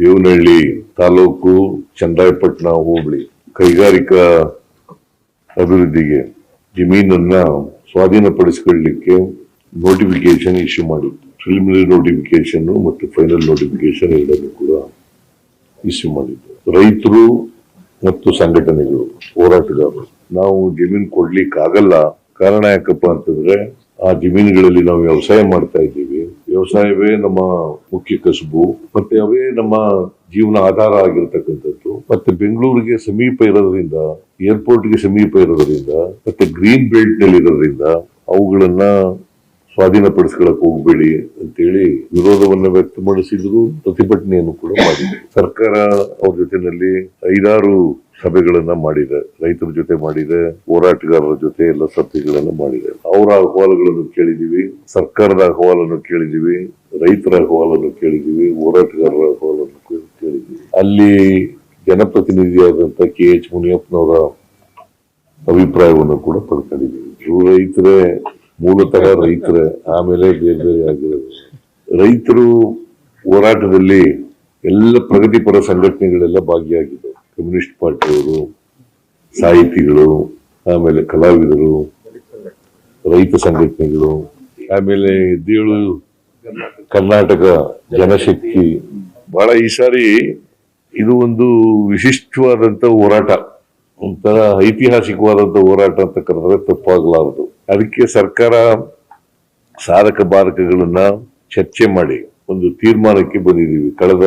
ದೇವನಹಳ್ಳಿ ತಾಲೂಕು ಚಂದ್ರಾಯಪಟ್ಟಣ ಹೋಬಳಿ ಕೈಗಾರಿಕಾ ಅಭಿವೃದ್ಧಿಗೆ ಜಮೀನನ್ನ ಸ್ವಾಧೀನಪಡಿಸಿಕೊಳ್ಳಲಿಕ್ಕೆ ನೋಟಿಫಿಕೇಶನ್ ಇಶ್ಯೂ ಮಾಡಿತ್ತು ಪ್ರಿಲಿಮಿನರಿ ನೋಟಿಫಿಕೇಶನ್ ಮತ್ತು ಫೈನಲ್ ನೋಟಿಫಿಕೇಶನ್ ಎರಡನ್ನು ಕೂಡ ಇಶ್ಯೂ ಮಾಡಿದ್ದು. ರೈತರು ಮತ್ತು ಸಂಘಟನೆಗಳು, ಹೋರಾಟಗಾರರು, ನಾವು ಜಮೀನು ಕೊಡ್ಲಿಕ್ಕೆ ಆಗಲ್ಲ ಕಾರಣ ಯಾಕಪ್ಪ ಅಂತಂದ್ರೆ ಆ ಜಮೀನುಗಳಲ್ಲಿ ನಾವು ವ್ಯವಸಾಯ ಮಾಡ್ತಾ ಇದ್ದೀವಿ. ವ್ಯವಸಾಯವೇ ನಮ್ಮ ಮುಖ್ಯ ಕಸುಬು, ಮತ್ತೆ ಅವೇ ನಮ್ಮ ಜೀವನ ಆಧಾರ ಆಗಿರತಕ್ಕಂಥದ್ದು. ಮತ್ತೆ ಬೆಂಗಳೂರಿಗೆ ಸಮೀಪ ಇರೋದ್ರಿಂದ, ಏರ್ಪೋರ್ಟ್ಗೆ ಸಮೀಪ ಇರೋದ್ರಿಂದ, ಮತ್ತೆ ಗ್ರೀನ್ ಬೆಲ್ಟ್ನಲ್ಲಿ ಇರೋದ್ರಿಂದ ಅವುಗಳನ್ನ ಸ್ವಾಧೀನಪಡಿಸ್ಕೊಳಕ್ ಹೋಗ್ಬೇಡಿ ಅಂತೇಳಿ ವಿರೋಧವನ್ನ ವ್ಯಕ್ತಪಡಿಸಿದ್ರು, ಪ್ರತಿಭಟನೆಯನ್ನು ಕೂಡ ಮಾಡಿದೆ ಸರ್ಕಾರ ಅವ್ರ ಜೊತೆನಲ್ಲಿ ಐದಾರು ಸಭೆಗಳನ್ನ ಮಾಡಿದೆ, ರೈತರ ಜೊತೆ ಮಾಡಿದೆ, ಹೋರಾಟಗಾರರ ಜೊತೆ ಎಲ್ಲ ಸಭೆಗಳನ್ನ ಮಾಡಿದೆ. ಅವರ ಅಹವಾಲುಗಳನ್ನು ಕೇಳಿದೀವಿ ಸರ್ಕಾರದ ಅಹವಾಲನ್ನು ಕೇಳಿದೀವಿ ರೈತರ ಅಹವಾಲನ್ನು ಕೇಳಿದೀವಿ ಹೋರಾಟಗಾರರ ಅಹವಾಲನ್ನು ಕೇಳಿದೀವಿ ಅಲ್ಲಿ ಜನಪ್ರತಿನಿಧಿಯಾದಂತ ಕೆ ಎಚ್ ಮುನಿಯಪ್ಪನವರ ಅಭಿಪ್ರಾಯವನ್ನು ಕೂಡ ಪಡ್ಕೊಂಡಿದ್ದೀವಿ. ರೈತರೇ, ಮೂಲತಃ ರೈತರೇ, ಆಮೇಲೆ ಬೇರೆ ಬೇರೆ ಆಗಿರೋದು. ರೈತರು ಹೋರಾಟದಲ್ಲಿ ಎಲ್ಲ ಪ್ರಗತಿಪರ ಸಂಘಟನೆಗಳೆಲ್ಲ ಭಾಗಿಯಾಗಿದ್ದವು ಕಮ್ಯುನಿಸ್ಟ್ ಪಾರ್ಟಿಯವರು, ಸಾಹಿತಿಗಳು, ಆಮೇಲೆ ಕಲಾವಿದರು, ರೈತ ಸಂಘಟನೆಗಳು, ಆಮೇಲೆ ದೇಳು, ಕರ್ನಾಟಕ ಜನಶಕ್ತಿ. ಬಹಳ ಈ ಸಾರಿ ಇದು ಒಂದು ವಿಶಿಷ್ಟವಾದಂತ ಹೋರಾಟ, ಒಂಥರ ಐತಿಹಾಸಿಕವಾದಂತ ಹೋರಾಟ ಅಂತ ಕರೆದ್ರೆ ತಪ್ಪಾಗಲಾರದು. ಅದಕ್ಕೆ ಸರ್ಕಾರ ಸಾಧಕ ಬಾಧಕಗಳನ್ನ ಚರ್ಚೆ ಮಾಡಿ ಒಂದು ತೀರ್ಮಾನಕ್ಕೆ ಬಂದಿದ್ದೀವಿ. ಕಳೆದ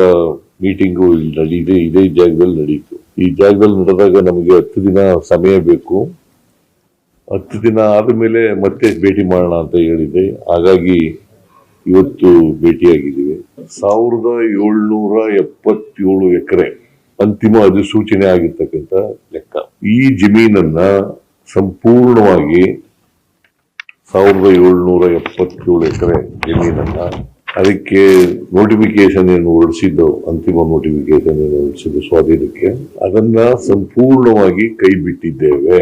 ಮೀಟಿಂಗು ಇಲ್ಲಿ ನಡೀದೆ ಇದೇ ಜಾಗದಲ್ಲಿ ನಡೀತು. ಈ ಜಾಗದಲ್ಲಿ ನಡೆದಾಗ ನಮಗೆ ಹತ್ತು ದಿನ ಸಮಯ ಬೇಕು. ಹತ್ತು ದಿನ ಆದಮೇಲೆ ಮತ್ತೆ ಭೇಟಿ ಮಾಡೋಣ ಅಂತ ಹೇಳಿದೆ. ಹಾಗಾಗಿ ಇವತ್ತು ಭೇಟಿಯಾಗಿದ್ದೀವಿ. ಸಾವಿರದ ಏಳ್ನೂರ ಎಪ್ಪತ್ತೇಳು ಎಕರೆ ಅಂತಿಮ ಅಧಿಸೂಚನೆ ಆಗಿರ್ತಕ್ಕಂಥ ಲೆಕ್ಕ. ಈ ಜಮೀನನ್ನ ಸಂಪೂರ್ಣವಾಗಿ ಸಾವಿರದ ಏಳ್ನೂರ ಎಪ್ಪತ್ತೇಳು ಎಕರೆ ಜಮೀನನ್ನ ಅದಕ್ಕೆ ನೋಟಿಫಿಕೇಶನ್ ಏನು ಹೊರಡಿಸಿದ್ದು ಅಂತಿಮ ನೋಟಿಫಿಕೇಶನ್ ಏನು ಹೊರಡಿಸಿದ್ದು ಸ್ವಾಧೀನಕ್ಕೆ, ಅದನ್ನ ಸಂಪೂರ್ಣವಾಗಿ ಕೈ ಬಿಟ್ಟಿದ್ದೇವೆ.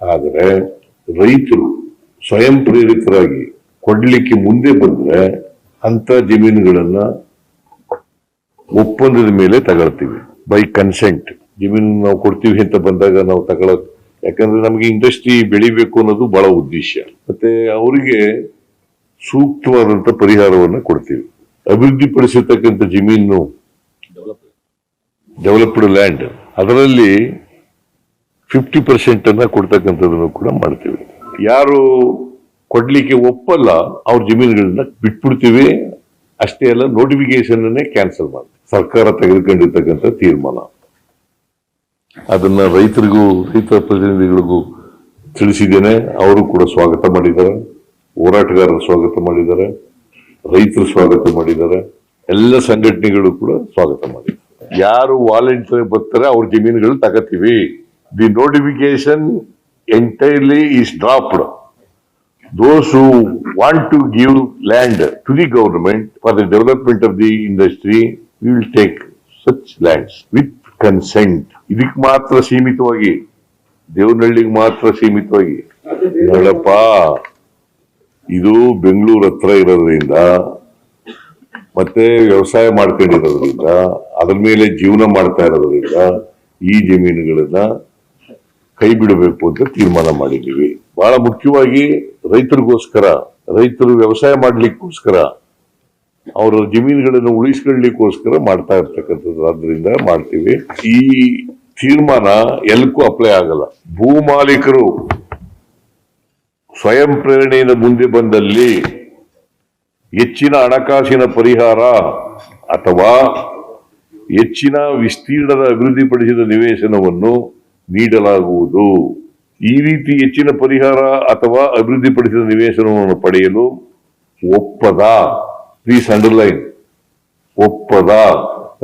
ಆದರೆ ರೈತರು ಸ್ವಯಂ ಪ್ರೇರಿತರಾಗಿ ಕೊಡ್ಲಿಕ್ಕೆ ಮುಂದೆ ಬಂದ್ರೆ ಅಂತ ಜಮೀನುಗಳನ್ನ ಒಪ್ಪಂದದ ಮೇಲೆ ತಗೊಳ್ತೀವಿ ಬೈ ಕನ್ಸೆಂಟ್ ಜಮೀನು ನಾವು ಕೊಡ್ತೀವಿ ಅಂತ ಬಂದಾಗ ನಾವು ತಗೊಳಕ್, ಯಾಕಂದ್ರೆ ನಮಗೆ ಇಂಡಸ್ಟ್ರಿ ಬೆಳಿಬೇಕು ಅನ್ನೋದು ಬಹಳ ಉದ್ದೇಶ. ಮತ್ತೆ ಅವರಿಗೆ ಸೂಕ್ತವಾದಂತ ಪರಿಹಾರವನ್ನು ಕೊಡ್ತೀವಿ. ಅಭಿವೃದ್ಧಿಪಡಿಸಿರ್ತಕ್ಕಂಥ ಜಮೀನು ಡೆವಲಪ್ಡ್ ಲ್ಯಾಂಡ್ ಅದರಲ್ಲಿ ಫಿಫ್ಟಿ ಪರ್ಸೆಂಟ್ ಅನ್ನ ಕೊಡ್ತಕ್ಕಂಥದ್ದನ್ನು ಕೂಡ ಮಾಡ್ತೀವಿ. ಯಾರು ಕೊಡ್ಲಿಕ್ಕೆ ಒಪ್ಪಲ್ಲ, ಅವ್ರ ಜಮೀನುಗಳನ್ನ ಬಿಟ್ಬಿಡ್ತೀವಿ. ಅಷ್ಟೇ ಅಲ್ಲ ನೋಟಿಫಿಕೇಶನ್ ಅನ್ನೇ ಕ್ಯಾನ್ಸಲ್ ಮಾಡ್ತೀವಿ ಸರ್ಕಾರ ತೆಗೆದುಕೊಂಡಿರ್ತಕ್ಕಂಥ ತೀರ್ಮಾನ. ಅದನ್ನ ರೈತರಿಗೂ ರೈತ ಪ್ರತಿನಿಧಿಗಳಿಗೂ ತಿಳಿಸಿದ್ದೇನೆ. ಅವರು ಕೂಡ ಸ್ವಾಗತ ಮಾಡಿದ್ದಾರೆ. ಹೋರಾಟಗಾರರು ಸ್ವಾಗತ ಮಾಡಿದ್ದಾರೆ, ರೈತರು ಸ್ವಾಗತ ಮಾಡಿದ್ದಾರೆ, ಎಲ್ಲ ಸಂಘಟನೆಗಳು ಕೂಡ ಸ್ವಾಗತ ಮಾಡಿದ್ದಾರೆ. ಯಾರು ವಾಲಂಟಿಯರ್ ಬರ್ತಾರೆ, ಅವ್ರ ಜಮೀನುಗಳು ತಗತೀವಿ. The notification entirely is dropped those who want to give land to the government for the development of the industry will take such lands with consent. ಇದಕ್ಕೆ ಮಾತ್ರ ಸೀಮಿತವಾಗಿ, ದೇವನಹಳ್ಳಿಗೆ ಮಾತ್ರ ಸೀಮಿತವಾಗಿ. ನೋಡಪ್ಪ. ಇದು ಬೆಂಗಳೂರು ಹತ್ರ ಇರೋದ್ರಿಂದ, ಮತ್ತೆ ವ್ಯವಸಾಯ ಮಾಡ್ಕೊಂಡಿರೋದ್ರಿಂದ, ಅದ್ರ ಮೇಲೆ ಜೀವನ ಮಾಡ್ತಾ ಇರೋದ್ರಿಂದ ಈ ಜಮೀನುಗಳನ್ನ ಕೈ ಬಿಡಬೇಕು ಅಂತ ತೀರ್ಮಾನ ಮಾಡಿದ್ದೀವಿ. ಬಹಳ ಮುಖ್ಯವಾಗಿ ರೈತರಿಗೋಸ್ಕರ, ರೈತರು ವ್ಯವಸಾಯ ಮಾಡ್ಲಿಕ್ಕೋಸ್ಕರ, ಅವರ ಜಮೀನುಗಳನ್ನು ಉಳಿಸ್ಕೊಳ್ಲಿಕ್ಕೋಸ್ಕರ ಮಾಡ್ತಾ ಇರ್ತಕ್ಕಂಥದ್ದು. ಆದ್ರಿಂದ ಮಾಡ್ತೀವಿ. ಈ ತೀರ್ಮಾನ ಎಲ್ಲಕ್ಕೂ ಅಪ್ಲೈ ಆಗಲ್ಲ. ಭೂ ಮಾಲೀಕರು ಸ್ವಯಂ ಪ್ರೇರಣೆಯಿಂದ ಮುಂದೆ ಬಂದಲ್ಲಿ ಹೆಚ್ಚಿನ ಹಣಕಾಸಿನ ಪರಿಹಾರ ಅಥವಾ ಹೆಚ್ಚಿನ ವಿಸ್ತೀರ್ಣದ ಅಭಿವೃದ್ಧಿಪಡಿಸಿದ ನಿವೇಶನವನ್ನು ನೀಡಲಾಗುವುದು. ಈ ರೀತಿ ಹೆಚ್ಚಿನ ಪರಿಹಾರ ಅಥವಾ ಅಭಿವೃದ್ಧಿಪಡಿಸಿದ ನಿವೇಶನವನ್ನು ಪಡೆಯಲು ಒಪ್ಪದ. ಪ್ಲೀಸ್ ಅಂಡರ್ಲೈನ್ ಒಪ್ಪದ.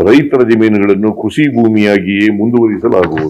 ರೈತರ ಜಮೀನುಗಳನ್ನು ಕೃಷಿ ಭೂಮಿಯಾಗಿಯೇ ಮುಂದುವರಿಸಲಾಗುವುದು.